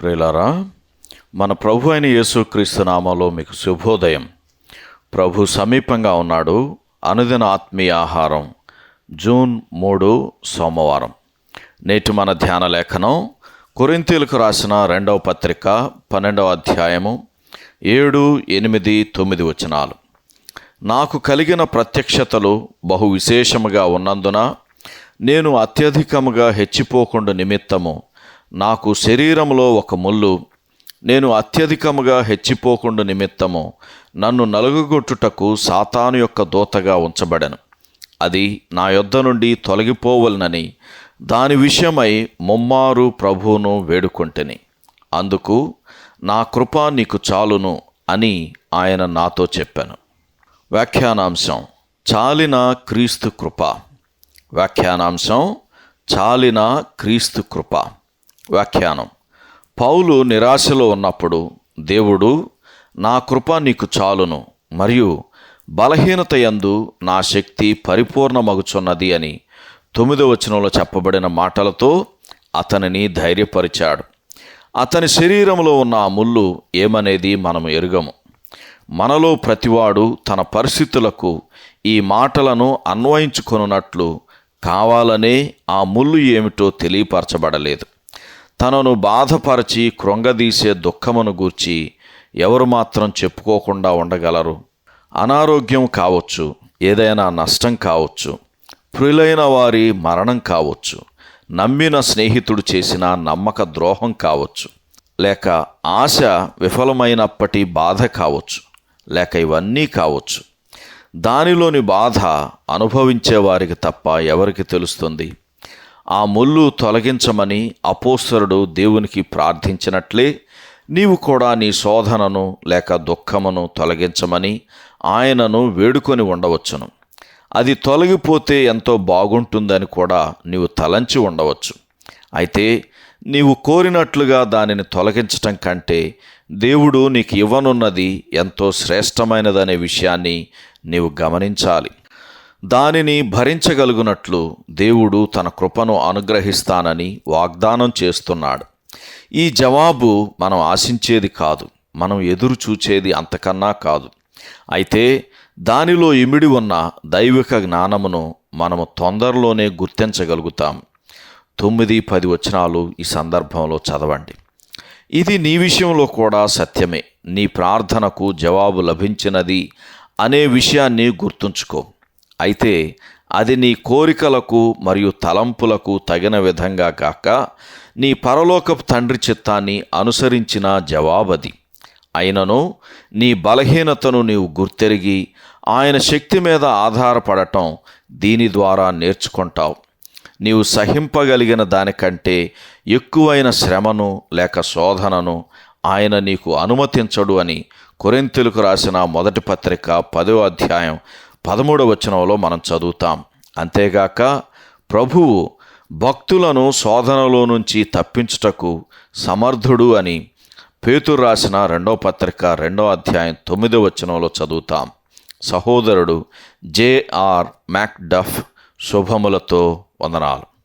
ప్రియులారా మన ప్రభు అయిన యేసుక్రీస్తు నామాలో మీకు శుభోదయం. ప్రభు సమీపంగా ఉన్నాడు. అనుదిన ఆత్మీయ ఆహారం జూన్ మూడు సోమవారం. నేటి మన ధ్యాన లేఖనం కొరింతీలకు రాసిన రెండవ పత్రిక పన్నెండవ అధ్యాయము ఏడు ఎనిమిది తొమ్మిది వచనాలు. నాకు కలిగిన ప్రత్యక్షతలు బహు విశేషముగా ఉన్నందున నేను అత్యధికముగా హెచ్చిపోకుండా నిమిత్తము నాకు శరీరంలో ఒక ముళ్ళు నేను అత్యధికముగా హెచ్చిపోకుండా నిమిత్తము నన్ను నలుగుగొట్టుటకు సాతాను యొక్క దూతగా ఉంచబడను. అది నా యొద్ద నుండి తొలగిపోవలనని దాని విషయమై ముమ్మారు ప్రభువును వేడుకొంటిని. అందుకు నా కృప నీకు చాలును అని ఆయన నాతో చెప్పాను. వ్యాఖ్యానాంశం చాలిన క్రీస్తు కృప. వ్యాఖ్యానాంశం చాలిన క్రీస్తు కృప. వ్యాఖ్యానం. పౌలు నిరాశలో ఉన్నప్పుడు దేవుడు నా కృప నీకు చాలును మరియు బలహీనత యందు నా శక్తి పరిపూర్ణమగుచున్నది అని తొమ్మిదో వచనంలో చెప్పబడిన మాటలతో అతనిని ధైర్యపరిచాడు. అతని శరీరంలో ఉన్న ఆ ముళ్ళు ఏమనేది మనం ఎరుగము. మనలో ప్రతివాడు తన పరిస్థితులకు ఈ మాటలను అన్వయించుకొనున్నట్లు కావాలనే ఆ ముళ్ళు ఏమిటో తెలియపరచబడలేదు. తనను బాధపరచి కృంగదీసే దుఃఖమును గూర్చి ఎవరు మాత్రం చెప్పుకోకుండా ఉండగలరు. అనారోగ్యం కావచ్చు ఏదైనా నష్టం కావచ్చు ప్రియులైన వారి మరణం కావచ్చు నమ్మిన స్నేహితుడు చేసిన నమ్మక ద్రోహం కావచ్చు లేక ఆశ విఫలమైనప్పటి బాధ కావచ్చు లేక ఇవన్నీ కావచ్చు. దానిలోని బాధ అనుభవించేవారికి తప్ప ఎవరికి తెలుస్తుంది? ఆ ముళ్ళు తొలగించమని అపోస్తరుడు దేవునికి ప్రార్థించినట్లే నీవు కూడా నీ శోధనను లేక దుఃఖమును తొలగించమని ఆయనను వేడుకొని ఉండవచ్చును. అది తొలగిపోతే ఎంతో బాగుంటుందని కూడా నీవు తలంచి ఉండవచ్చు. అయితే నీవు కోరినట్లుగా దానిని తొలగించటం కంటే దేవుడు నీకు ఇవ్వనున్నది ఎంతో శ్రేష్టమైనదనే విషయాన్ని నీవు గమనించాలి. దానిని భరించగలుగునట్లు దేవుడు తన కృపను అనుగ్రహిస్తానని వాగ్దానం చేస్తున్నాడు. ఈ జవాబు మనం ఆశించేది కాదు మనం ఎదురు చూచేది అంతకన్నా కాదు. అయితే దానిలో ఇమిడి ఉన్న దైవిక జ్ఞానమును మనము తొందరలోనే గుర్తించగలుగుతాం. తొమ్మిది పది వచనాలు ఈ సందర్భంలో చదవండి. ఇది నీ విషయంలో కూడా సత్యమే. నీ ప్రార్థనకు జవాబు లభించినది అనే విషయాన్ని గుర్తుంచుకో. అయితే అది నీ కోరికలకు మరియు తలంపులకు తగిన విధంగా కాక నీ పరలోకపు తండ్రి చిత్తాన్ని అనుసరించిన జవాబది. అయినను నీ బలహీనతను నీవు గుర్తెరిగి ఆయన శక్తి మీద ఆధారపడటం దీని ద్వారా నేర్చుకుంటావు. నీవు సహింపగలిగిన దానికంటే ఎక్కువైన శ్రమను లేక శోధనను ఆయన నీకు అనుమతించడు అని కొరింతెలకు రాసిన మొదటి పత్రిక పదో అధ్యాయం పదమూడవ వచనంలో మనం చదువుతాం. అంతేగాక ప్రభువు భక్తులను శోధనలో నుంచి తప్పించుటకు సమర్థుడు అని పేతురు రాసిన రెండవ పత్రిక రెండవ అధ్యాయం తొమ్మిదో వచనంలో చదువుతాం. సహోదరుడు జేఆర్ మ్యాక్డఫ్ శుభములతో వందనాలు.